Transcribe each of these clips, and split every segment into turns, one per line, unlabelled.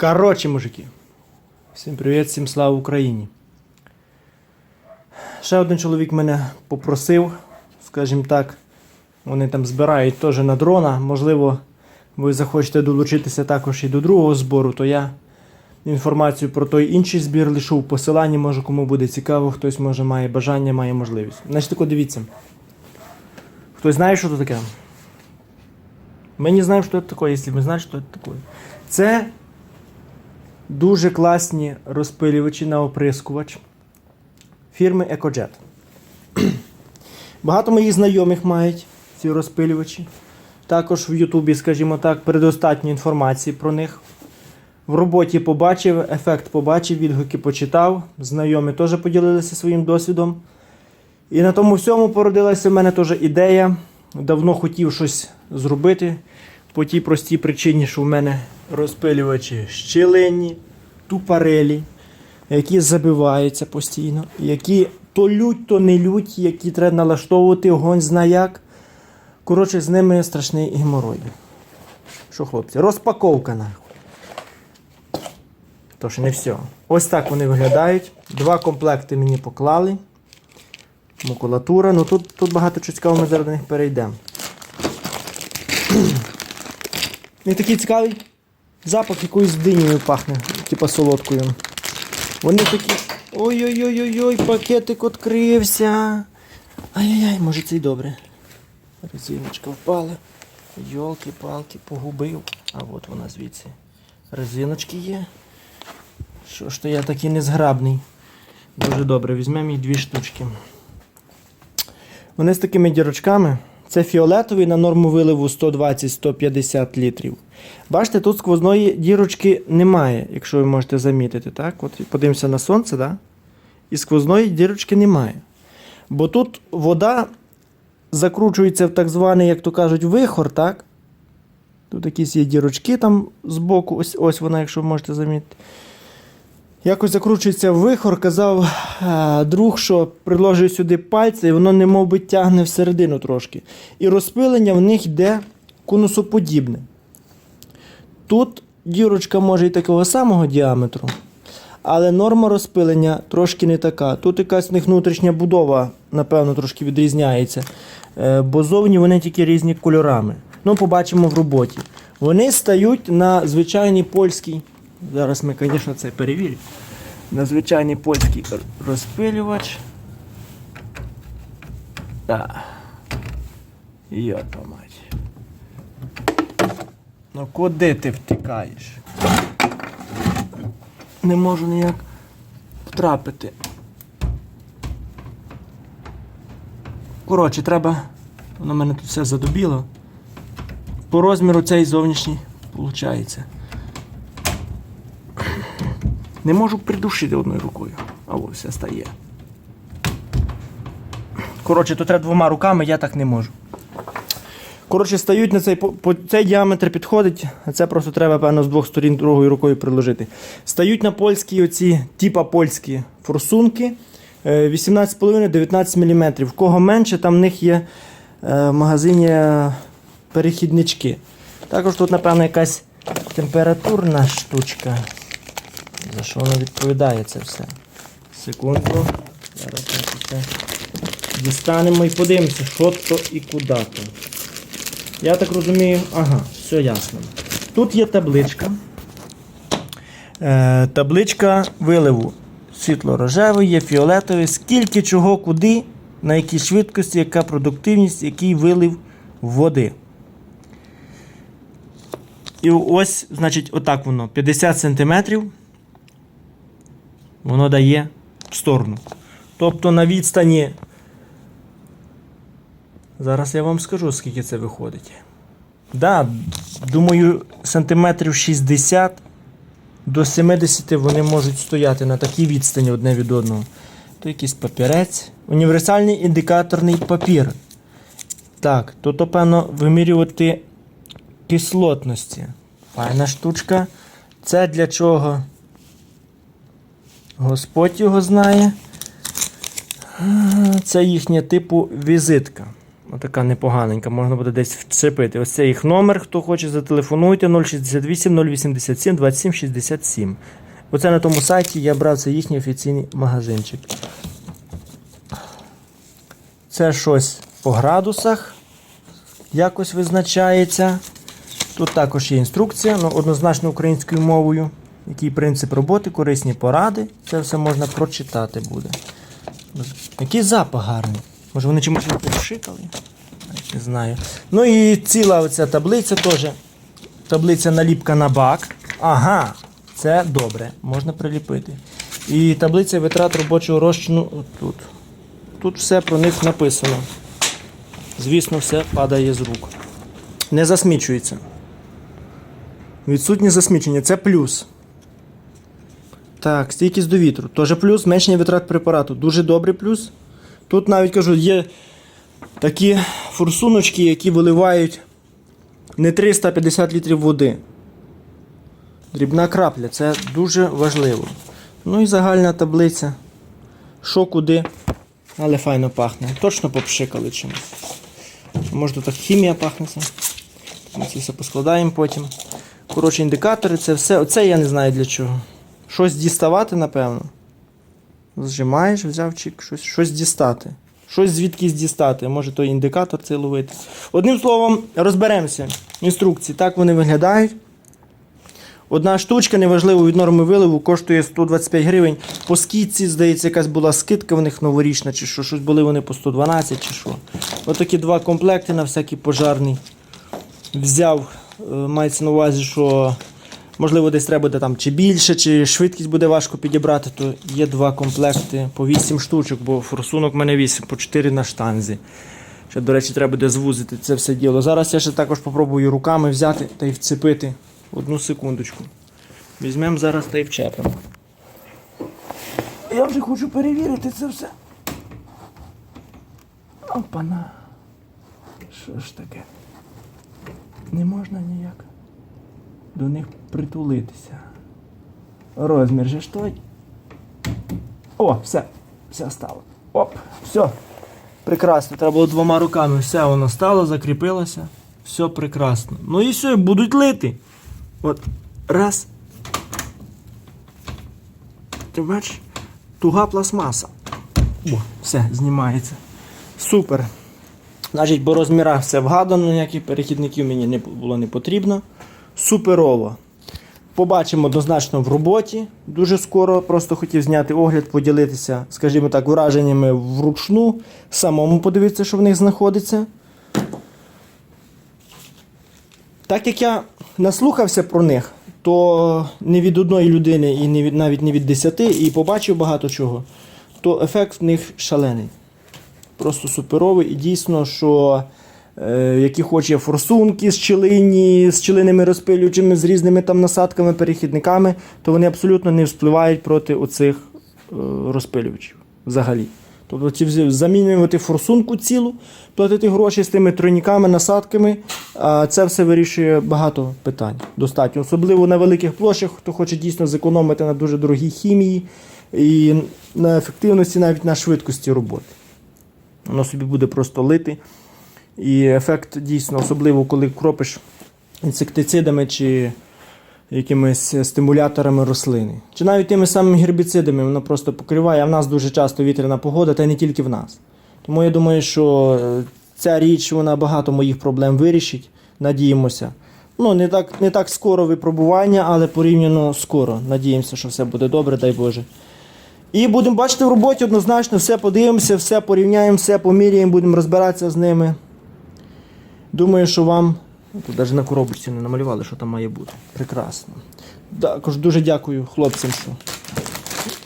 Коротше, мужики. Всім привіт, всім слава Україні. Ще один чоловік мене попросив, скажімо так, вони там збирають теж на дрона. Можливо, ви захочете долучитися також і до другого збору, то я інформацію про той інший збір лишу в посиланні, може кому буде цікаво, хтось може має бажання, має можливість. Значить, тако дивіться. Хтось знає, що це таке? Ми не знаємо, що це таке, якщо ми знаємо, що це таке. Це дуже класні розпилювачі на оприскувач фірми EcoJet. Багато моїх знайомих мають ці розпилювачі. Також в Ютубі, скажімо так, предостатньо інформації про них. В роботі побачив, ефект побачив, відгуки почитав. Знайомі теж поділилися своїм досвідом. І на тому всьому породилася в мене теж ідея. Давно хотів щось зробити. По тій простій причині, що в мене розпилювачі щілинні, тупарелі, які забиваються постійно, які то лють, то не лють, які треба налаштовувати, огонь зна як. Коротше, з ними страшний геморой. Що, хлопці, розпаковка нахуй. Тож не все. Ось так вони виглядають. Два комплекти мені поклали. Макулатура. Ну тут, тут багато чого цікавого, ми зараз до них перейдемо. Не такий цікавий запах якоюсь динею пахне, типа солодкою. Вони такі. Ой-ой-ой-ой, пакетик відкрився. Ай-яй-яй, може це й добре. Резиночка впала. Йолки-палки, погубив. А от вона звідси. Резиночки є. Що ж то я такий незграбний. Дуже добре, візьмемо їх дві штучки. Вони з такими дірочками. Це фіолетовий на норму виливу 120-150 літрів. Бачите, тут сквозної дірочки немає, якщо ви можете замітити. Так? От подивимося на сонце, да? і сквозної дірочки немає. Бо тут вода закручується в так званий, як то кажуть, вихор, так? Тут якісь є дірочки там збоку, ось, ось вона, якщо ви можете замітити. Якось закручується вихор, казав е, друг, що приложив сюди пальці, і воно немов би тягне всередину трошки. І розпилення в них йде конусоподібне. Тут дірочка може і такого самого діаметру, але норма розпилення трошки не така. Тут якась в них внутрішня будова, напевно, трошки відрізняється. Е, Бо зовні вони тільки різні кольорами. Ну, побачимо в роботі. Вони стають на звичайній польській. Зараз ми, звісно, це перевіримо. На звичайний польський розпилювач. Так. Йопа мать. Ну куди ти втикаєш? Не можу ніяк втрапити. Коротше, треба. Воно мене тут все задубіло. По розміру цей зовнішній виходить. Не можу придушити одною рукою. А ось все стає. Коротше, то треба двома руками, я так не можу. Коротше, стають на цей по, цей діаметр підходить, це просто треба, певно, з двох сторін другою рукою приложити. Стають на польські оці, типа польські форсунки е, 18,5-19 мм. В кого менше, там в них є е, в магазині е, перехіднички. Також тут, напевно, якась температурна штучка. За що воно відповідає це все? Секунду. Зараз це дістанемо і подивимося, що то і куди то. Я так розумію, ага, все ясно. Тут є табличка. Е, табличка виливу. Світло-рожевий, є фіолетовий, скільки чого, куди, на якій швидкості, яка продуктивність, який вилив води. І ось, значить, отак воно. 50 см воно дає в сторону. Тобто на відстані. Зараз я вам скажу, скільки це виходить. Да, думаю, сантиметрів 60 до 70 вони можуть стояти на такій відстані одне від одного. То якийсь папірець. Універсальний індикаторний папір. Так, тут, певно, вимірювати кислотності. Файна штучка. Це для чого? Господь його знає. Це їхня типу візитка. Отака непоганенька, можна буде десь вцепити. Ось це їх номер. Хто хоче, зателефонуйте 068 087 27 67. Оце на тому сайті я брав це їхній офіційний магазинчик. Це щось по градусах якось визначається. Тут також є інструкція, ну, однозначно українською мовою. Який принцип роботи, корисні поради. Це все можна прочитати буде. Який запах гарний. Може вони чимось його попшикали? Не знаю. Ну і ціла оця таблиця теж. Таблиця наліпка на бак. Ага, це добре, можна приліпити. І таблиця витрат робочого розчину тут. Тут все про них написано. Звісно, все падає з рук. Не засмічується. Відсутнє засмічення це плюс. Так, стійкість до вітру. Теж плюс, зменшення витрат препарату. Дуже добрий плюс. Тут навіть кажу, є такі форсуночки, які виливають не 350 літрів води. Дрібна крапля, це дуже важливо. Ну і загальна таблиця. Що куди, але файно пахне. Точно попшикали чимось. Може так хімія пахне. це. Ми це все поскладаємо потім. Коротше, індикатори, це все. Оце я не знаю для чого. Щось діставати, напевно. Зжимаєш, взяв чик, щось, щось дістати. Щось звідкись дістати. Може той індикатор цей ловити. Одним словом, розберемося. Інструкції. Так вони виглядають. Одна штучка, неважливо, від норми виливу, коштує 125 гривень. По скидці, здається, якась була скидка в них новорічна, чи що, щось були вони по 112 чи що. Отакі два комплекти на всякий пожарний. Взяв, е, мається на увазі, що можливо десь треба буде там чи більше, чи швидкість буде важко підібрати, то є два комплекти по 8 штучок, бо форсунок в мене 8, по 4 на штанзі. Ще, до речі, треба буде звузити це все діло. Зараз я ще також попробую руками взяти та й вцепити. Одну секундочку. Візьмемо зараз та й вчепимо. Я вже хочу перевірити це все. Опана. Що ж таке? Не можна ніяк до них притулитися. Розмір же ж той. О, все, все стало. Оп, все. Прекрасно. Треба було двома руками. Все воно стало, закріпилося. Все прекрасно. Ну і все, будуть лити. От, раз. Ти бачиш? Туга пластмаса. О, все, знімається. Супер. Значить, по розмірах все вгадано, ніяких перехідників мені не було не потрібно. Суперово. Побачимо однозначно в роботі дуже скоро. Просто хотів зняти огляд, поділитися, скажімо так, враженнями вручну, самому подивитися, що в них знаходиться. Так як я наслухався про них, то не від одної людини і не від, навіть не від десяти, і побачив багато чого, то ефект в них шалений. Просто суперовий. І дійсно, що які хоче форсунки з челині, з челинними розпилюючими, з різними там насадками, перехідниками, то вони абсолютно не впливають проти оцих е, розпилювачів взагалі. Тобто замінювати форсунку цілу, платити гроші з тими тройниками, насадками, а це все вирішує багато питань. Достатньо. Особливо на великих площах, хто хоче дійсно зекономити на дуже дорогій хімії і на ефективності, навіть на швидкості роботи. Воно собі буде просто лити. І ефект дійсно, особливо коли кропиш інсектицидами чи якимись стимуляторами рослини. Чи навіть тими самими гербіцидами воно просто покриває, а в нас дуже часто вітряна погода, та не тільки в нас. Тому я думаю, що е, ця річ вона багато моїх проблем вирішить. Надіємося. Ну, не так, не так скоро випробування, але порівняно скоро. Надіємося, що все буде добре, дай Боже. І будемо бачити в роботі однозначно, все подивимося, все порівняємо, все поміряємо, будемо розбиратися з ними. Думаю, що вам. Тут навіть на коробочці не намалювали, що там має бути. Прекрасно. Також дуже дякую хлопцям, що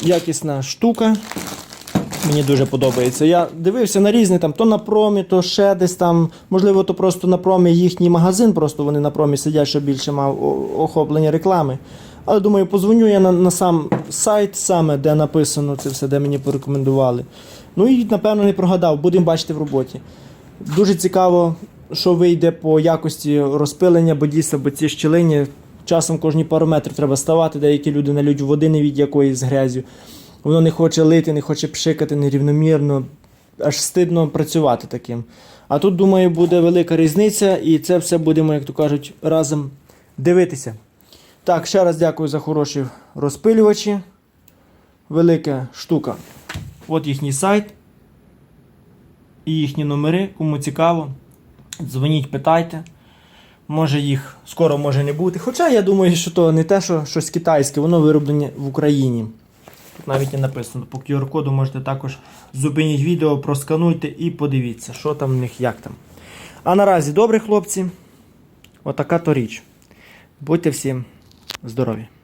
якісна штука. Мені дуже подобається. Я дивився на різні там, то на промі, то ще десь там. Можливо, то просто на промі їхній магазин, просто вони на промі сидять, щоб більше мав охоплення реклами. Але думаю, позвоню я на, на сам сайт, саме, де написано це все, де мені порекомендували. Ну і напевно не прогадав, будемо бачити в роботі. Дуже цікаво, що вийде по якості розпилення, бо дійсно, бо ці щілині часом кожні пару метрів треба ставати, деякі люди налють води не від якоїсь з грязю. Воно не хоче лити, не хоче пшикати нерівномірно. аж стидно працювати таким. А тут, думаю, буде велика різниця, і це все будемо, як то кажуть, разом дивитися. Так, ще раз дякую за хороші розпилювачі. Велика штука. От їхній сайт і їхні номери. Кому цікаво, дзвоніть, питайте. Може їх скоро може не бути. Хоча я думаю, що то не те, що щось китайське, воно вироблене в Україні. Тут навіть не написано. По QR-коду можете також зупиніть відео, проскануйте і подивіться, що там в них, як там. А наразі добре, хлопці. Отака то річ. Будьте всім здорові!